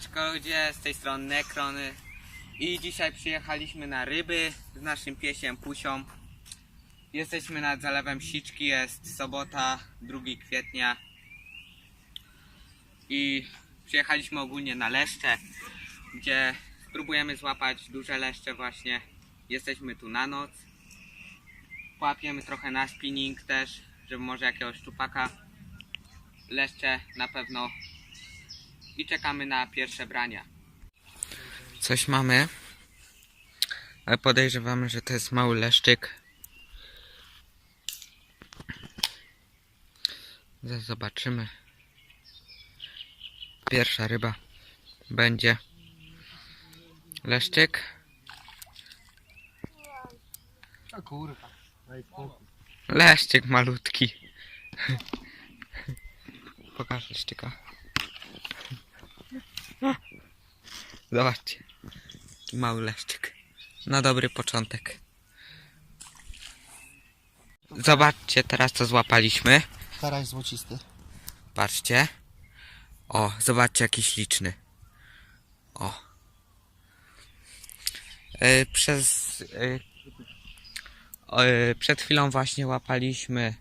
Siemaneczko, gdzie z tej strony Nekrony i dzisiaj przyjechaliśmy na ryby z naszym piesiem Pusią. Jesteśmy nad zalewem Siczki, jest sobota, 2 kwietnia i przyjechaliśmy ogólnie na leszcze, gdzie spróbujemy złapać duże leszcze właśnie. Jesteśmy tu na noc. Łapiemy trochę na spinning też, żeby może jakiegoś szczupaka. Leszcze na pewno i czekamy na pierwsze brania. Coś mamy, ale podejrzewamy, że to jest mały leszczyk. Zaraz zobaczymy. Pierwsza ryba będzie leszczyk. O kurwa. Leszczyk malutki. Pokaż leszczyka. Zobaczcie. Taki mały leszczyk. Na dobry początek. Zobaczcie teraz co złapaliśmy. Karaś złocisty. Patrzcie. O, zobaczcie jaki śliczny. O. E, przez. o, e, przed chwilą właśnie łapaliśmy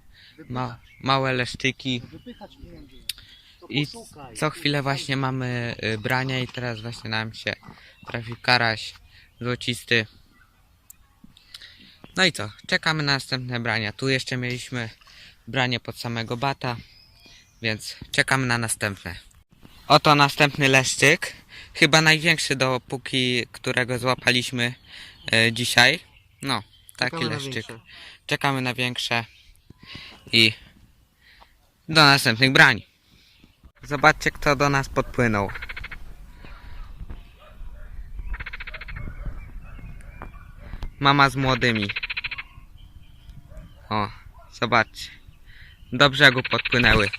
ma, małe leszczyki Wypychać. I co chwilę właśnie mamy e, brania i teraz właśnie nam się trafił karaś złocisty. No i co? Czekamy na następne brania. Tu jeszcze mieliśmy branie pod samego bata, więc czekamy na następne. Oto następny leszczyk. Chyba największy dopóki którego złapaliśmy e, dzisiaj. No, taki Czekamy na leszczyk. większe. Czekamy na większe i do następnych brań. Zobaczcie kto do nas podpłynął. Mama z młodymi. O, zobaczcie. Do brzegu podpłynęły.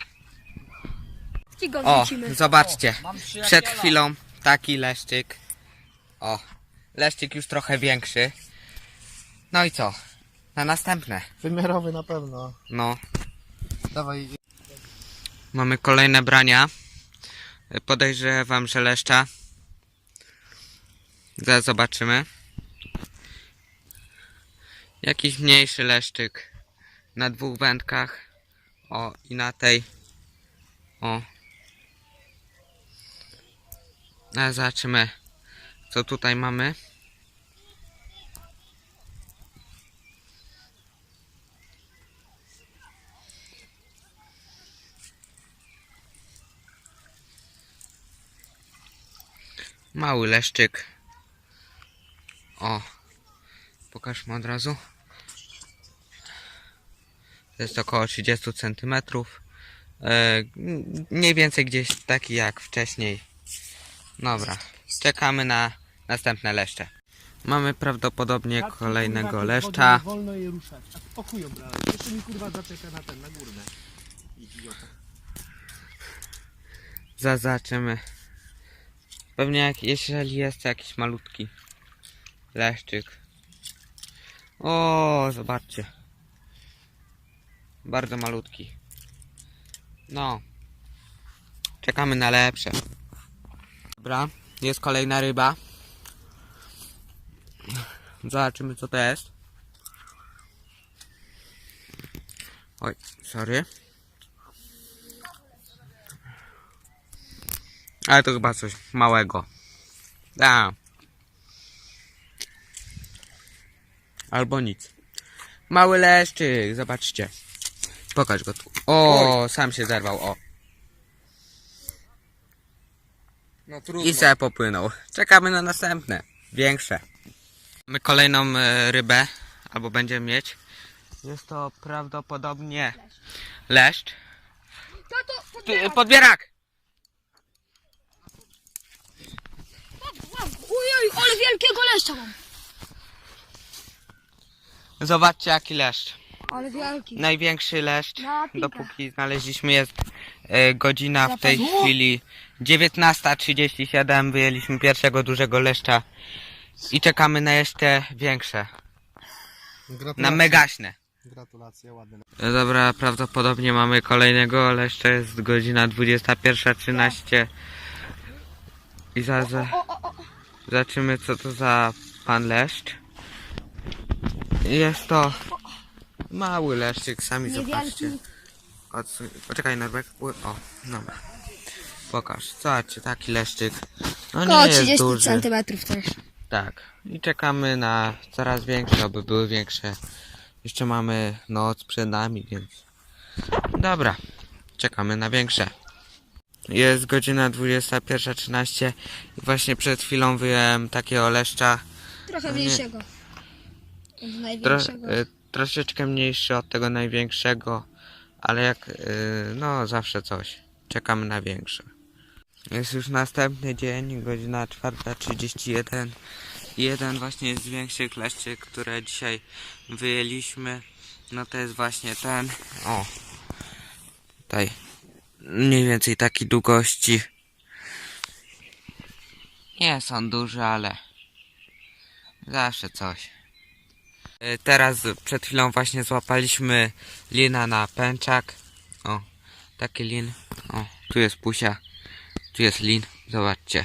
O, zobaczcie. Przed chwilą taki leszczyk. O, leszczyk już trochę większy. No i co? Na następne. Wymiarowy na pewno. No, Dawaj. Mamy kolejne brania. Podejrzewam, że leszcza. Zaraz zobaczymy. Jakiś mniejszy leszczyk. Na dwóch wędkach. O, i na tej. O. Ale zobaczymy, co tutaj mamy. Mały leszczyk. O. Pokażmy od razu. To jest około 30 cm. E, mniej więcej gdzieś taki jak wcześniej. Dobra. Czekamy na następne leszcze. Mamy prawdopodobnie kolejnego leszcza. Wolno je ruszać. A. Jeszcze mi kurwa zaczeka na ten, na górne. Zaznaczymy. Pewnie jak, jeżeli jest jakiś malutki leszczyk. O, zobaczcie. Bardzo malutki. No. Czekamy na lepsze. Dobra, jest kolejna ryba. Zobaczymy co to jest. Oj, sorry. Ale to chyba coś małego. A. Albo nic. Mały leszczyk, zobaczcie. Pokaż go tu. O, sam się zerwał, o. No trudno. I se popłynął. Czekamy na następne. Większe. Mamy kolejną e, rybę, albo będziemy mieć. Jest to prawdopodobnie leszcz. Tato, P- podbierak! Ale wielkiego leszcza mam. Zobaczcie jaki leszcz. Ale wielki. Największy leszcz, Na dopóki znaleźliśmy jest e, godzina w tej Zapewne. chwili 19.37. Wyjęliśmy pierwszego dużego leszcza i czekamy na jeszcze większe, Gratulacje. na megaśne. Gratulacje, ładny. No Dobra, prawdopodobnie mamy kolejnego, ale jeszcze jest godzina 21.13. I za, za, O, o, o. zobaczymy co to za pan leszcz. Jest to mały leszczyk, sami zobaczcie. Odsuń, poczekaj Norbek. O, dobra. Pokaż. Zobaczcie, taki leszczyk. No nie Około jest 30 duży. centymetrów też. Tak. I czekamy na coraz większe, aby były większe. Jeszcze mamy noc przed nami, więc... Dobra. Czekamy na większe. Jest godzina 21.13 i właśnie przed chwilą wyjąłem takiego leszcza. Trochę nie. mniejszego. Od Tro, y, troszeczkę mniejszy od tego największego, ale jak, y, no zawsze coś. Czekamy na większe. Jest już następny dzień, godzina 4.31. Jeden właśnie z większych leszczy, które dzisiaj wyjęliśmy, no to jest właśnie ten, o, tutaj, mniej więcej takiej długości. Nie są duże, ale zawsze coś. Y, Teraz przed chwilą właśnie złapaliśmy lina na pęczak. O, taki lin. O, tu jest pusia. Tu jest lin. Zobaczcie.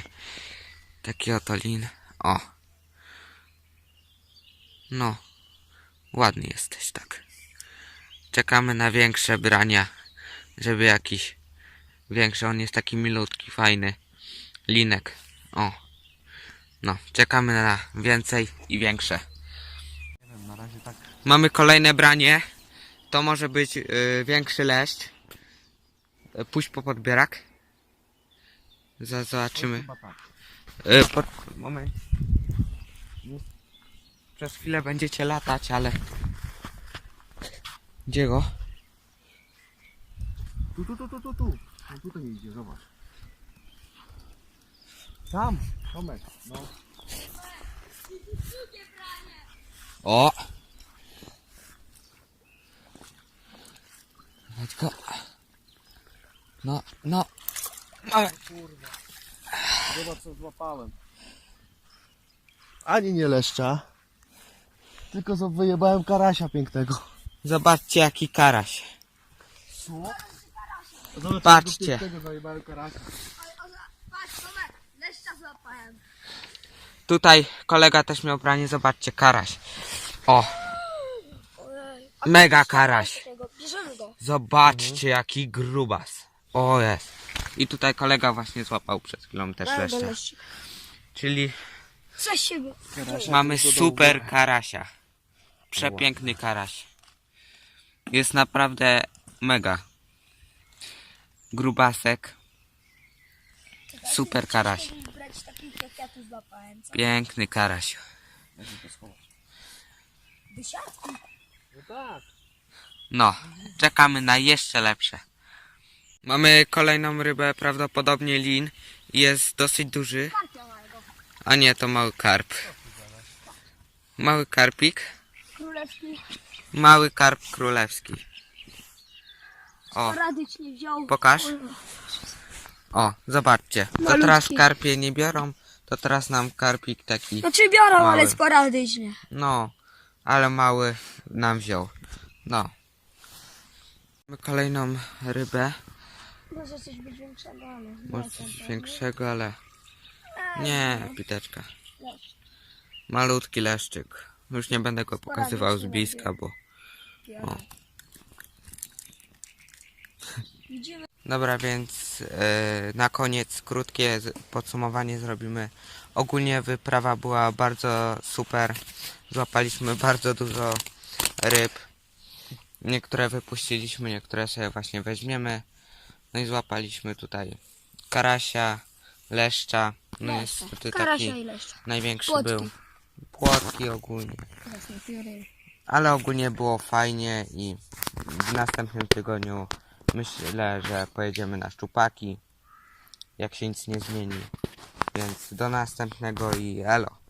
Taki oto lin. O. No. Ładny jesteś, tak. Czekamy na większe brania. Żeby jakiś większy. On jest taki milutki, fajny. Linek. O. No, czekamy na więcej i większe. Nie wiem, na razie tak. Mamy kolejne branie. To może być y, większy leszcz. Pójść po podbierak. Zobaczymy. Tak. Y, pod, moment. Przez chwilę będziecie latać, ale... Gdzie go? Tu, tu, tu, tu, tu, tu. No tutaj nie idzie, zobacz. Tam, Tomek, no. O! Chodź go. No, no. Mamy. Zobacz co złapałem. Ani nie leszcza. Tylko wyjebałem karasia pięknego. Zobaczcie jaki karaś. Co? Zobacz, Patrzcie. jakiego pięknego zajebałem karasia. Patrz, Tomek, leszcza złapałem. Tutaj kolega też miał branie, zobaczcie, karaś. O, Ojej. mega karaś. Tego, Bierzemy go. Zobaczcie jaki grubas. O jest. I tutaj kolega właśnie złapał przed chwilą też Dałem. Czyli mamy super karasia. Przepiękny karaś. Jest naprawdę mega. Grubasek. Super karaś. Piękny karaś. No czekamy na jeszcze lepsze. Mamy kolejną rybę, prawdopodobnie lin. Jest dosyć duży. A nie, to mały karp. Mały karpik. Mały karp królewski. O, wziął. Pokaż. o, zobaczcie. To teraz karpie nie biorą, to teraz nam karpik taki, Znaczy biorą, Mały. ale sporadycznie. no, ale mały nam wziął. No. Mamy kolejną rybę. Może coś być większego, ale... Może coś większego, ale nie, piteczka. Malutki leszczyk. Już nie będę go pokazywał z bliska, bo... O. Dobra, więc e, na koniec krótkie podsumowanie zrobimy. Ogólnie wyprawa była bardzo super. Złapaliśmy bardzo dużo ryb. Niektóre wypuściliśmy, niektóre sobie właśnie weźmiemy. No i złapaliśmy tutaj karasia, leszcza. No niestety Karasia taki i leszcza. największy Płotki. był. Płotki ogólnie. Pióry. Ale ogólnie było fajnie i w następnym tygodniu myślę, że pojedziemy na szczupaki, jak się nic nie zmieni. Więc do następnego i elo.